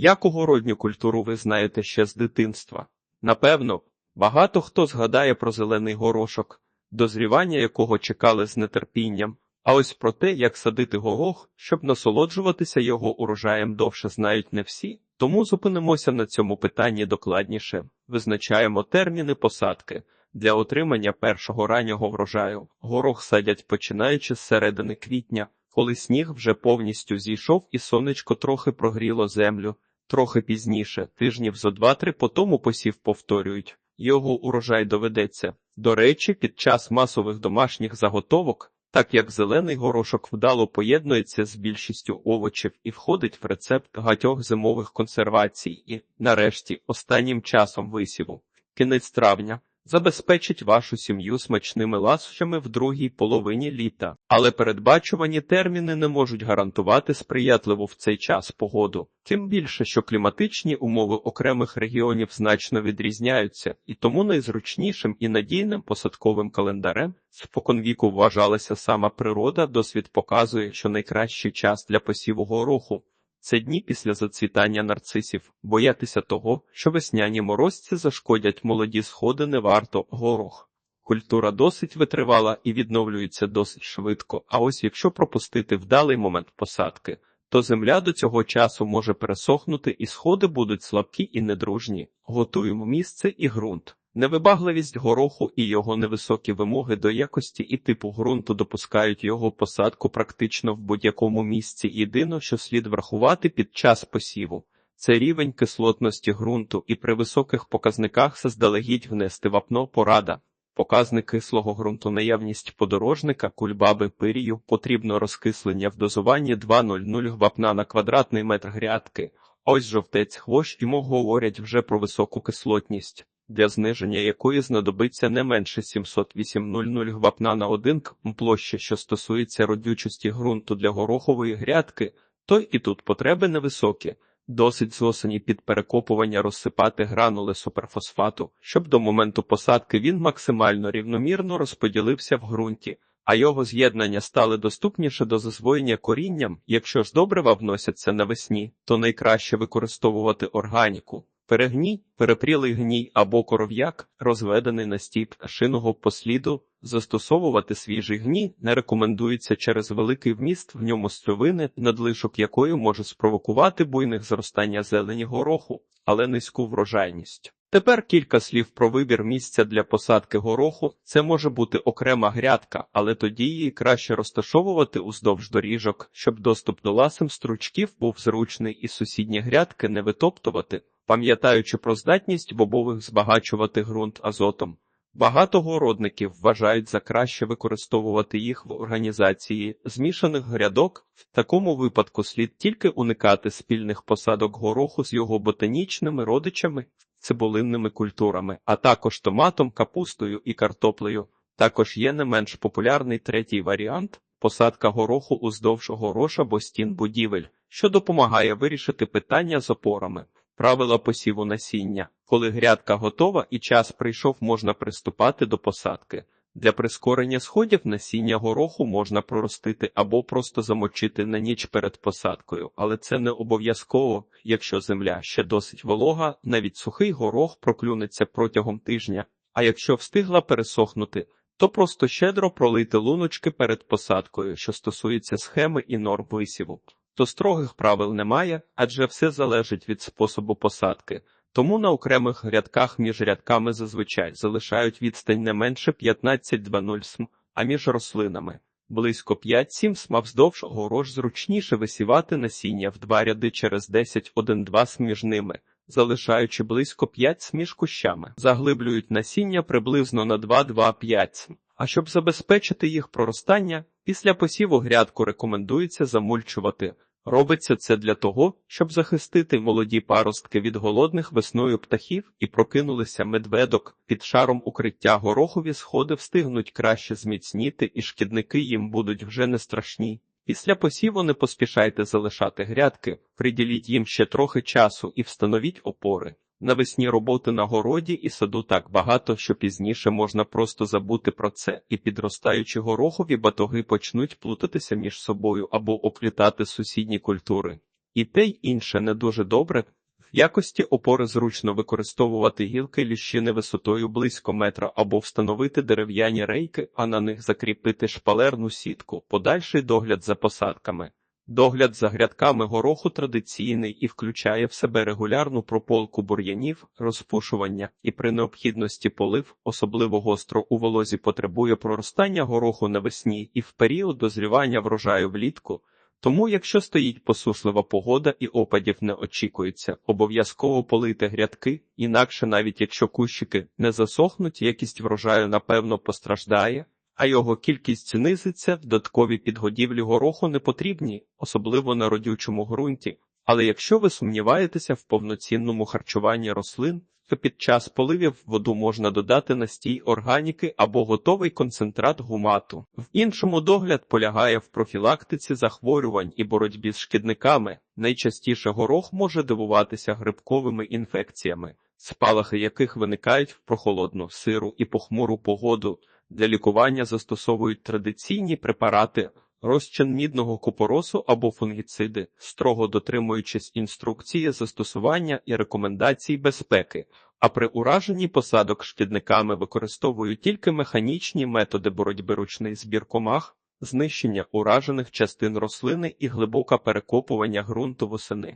Яку городню культуру ви знаєте ще з дитинства? Напевно, багато хто згадає про зелений горошок, дозрівання якого чекали з нетерпінням. А ось про те, як садити горох, щоб насолоджуватися його урожаєм довше знають не всі, тому зупинимося на цьому питанні докладніше. Визначаємо терміни посадки. Для отримання першого раннього врожаю горох садять починаючи з середини квітня, коли сніг вже повністю зійшов і сонечко трохи прогріло землю. Трохи пізніше, тижнів зо два-три по тому посів повторюють. Його урожай доведеться. До речі, під час масових домашніх заготовок, так як зелений горошок вдало поєднується з більшістю овочів і входить в рецепт гатьох зимових консервацій і, нарешті, останнім часом висіву, кінець травня, забезпечить вашу сім'ю смачними ласощами в другій половині літа. Але передбачувані терміни не можуть гарантувати сприятливу в цей час погоду. Тим більше, що кліматичні умови окремих регіонів значно відрізняються, і тому найзручнішим і надійним посадковим календарем споконвіку вважалася сама природа. Досвід показує, що найкращий час для посіву гороху це дні після зацвітання нарцисів. Боятися того, що весняні морозці зашкодять молоді сходи, не варто горох. Культура досить витривала і відновлюється досить швидко. А ось якщо пропустити вдалий момент посадки, то земля до цього часу може пересохнути і сходи будуть слабкі і недружні. Готуємо місце і ґрунт. Невибагливість гороху і його невисокі вимоги до якості і типу ґрунту допускають його посадку практично в будь-якому місці. Єдине, що слід врахувати під час посіву, це рівень кислотності ґрунту і при високих показниках заздалегідь внести вапно порада. Показник кислого ґрунту наявність подорожника, кульбаби, пирію, потрібно розкислення в дозуванні 2,00 вапна на квадратний метр грядки. Ось жовтець хвощ йому говорять вже про високу кислотність для зниження якої знадобиться не менше 708,00 вапна на один км площі, що стосується родючості ґрунту для горохової грядки, то і тут потреби невисокі. Досить з осені під перекопування розсипати гранули суперфосфату, щоб до моменту посадки він максимально рівномірно розподілився в ґрунті, а його з'єднання стали доступніше до засвоєння корінням. Якщо ж добрива вносяться навесні, то найкраще використовувати органіку. Перегній, перепрілий гній або коров'як, розведений на стій пташиного посліду, застосовувати свіжий гній не рекомендується через великий вміст в ньому сцовини, надлишок якої може спровокувати буйних зростання зелені гороху, але низьку врожайність. Тепер кілька слів про вибір місця для посадки гороху. Це може бути окрема грядка, але тоді її краще розташовувати уздовж доріжок, щоб доступ до ласим стручків був зручний і сусідні грядки не витоптувати пам'ятаючи про здатність бобових збагачувати ґрунт азотом. Багато городників вважають за краще використовувати їх в організації змішаних грядок. В такому випадку слід тільки уникати спільних посадок гороху з його ботанічними родичами, цибулинними культурами, а також томатом, капустою і картоплею. Також є не менш популярний третій варіант посадка гороху уздовж гороша або стін будівель, що допомагає вирішити питання з опорами. Правила посіву насіння. Коли грядка готова і час прийшов, можна приступати до посадки. Для прискорення сходів насіння гороху можна проростити або просто замочити на ніч перед посадкою, але це не обов'язково, якщо земля ще досить волога, навіть сухий горох проклюнеться протягом тижня, а якщо встигла пересохнути, то просто щедро пролити луночки перед посадкою, що стосується схеми і норм висіву то строгих правил немає, адже все залежить від способу посадки. Тому на окремих рядках між рядками зазвичай залишають відстань не менше 15-20 см, а між рослинами близько 5-7 см вздовж огорож зручніше висівати насіння в два ряди через 10-1-2 см між ними, залишаючи близько 5 см між кущами. Заглиблюють насіння приблизно на 2-2-5 см. А щоб забезпечити їх проростання, після посіву грядку рекомендується замульчувати. Робиться це для того, щоб захистити молоді паростки від голодних весною птахів і прокинулися медведок. Під шаром укриття горохові сходи встигнуть краще зміцніти, і шкідники їм будуть вже не страшні. Після посіву не поспішайте залишати грядки, приділіть їм ще трохи часу і встановіть опори. Навесні роботи на городі і саду так багато, що пізніше можна просто забути про це, і підростаючі горохові батоги почнуть плутатися між собою або оплітати сусідні культури. І те й інше не дуже добре. В якості опори зручно використовувати гілки ліщини висотою близько метра або встановити дерев'яні рейки, а на них закріпити шпалерну сітку, подальший догляд за посадками. Догляд за грядками гороху традиційний і включає в себе регулярну прополку бур'янів, розпушування і при необхідності полив, особливо гостро у волозі потребує проростання гороху навесні і в період дозрівання врожаю влітку. Тому, якщо стоїть посушлива погода і опадів не очікується, обов'язково полити грядки, інакше навіть якщо кущики не засохнуть, якість врожаю напевно постраждає, а його кількість знизиться, додаткові підгодівлі гороху не потрібні, особливо на родючому ґрунті. Але якщо ви сумніваєтеся в повноцінному харчуванні рослин, то під час поливів воду можна додати настій органіки або готовий концентрат гумату. В іншому догляд полягає в профілактиці захворювань і боротьбі з шкідниками. Найчастіше горох може дивуватися грибковими інфекціями, спалахи яких виникають в прохолодну, сиру і похмуру погоду. Для лікування застосовують традиційні препарати, розчин мідного купоросу або фунгіциди, строго дотримуючись інструкції застосування і рекомендацій безпеки. А при ураженні посадок шкідниками використовують тільки механічні методи боротьби ручний збір комах, знищення уражених частин рослини і глибоке перекопування ґрунту восени.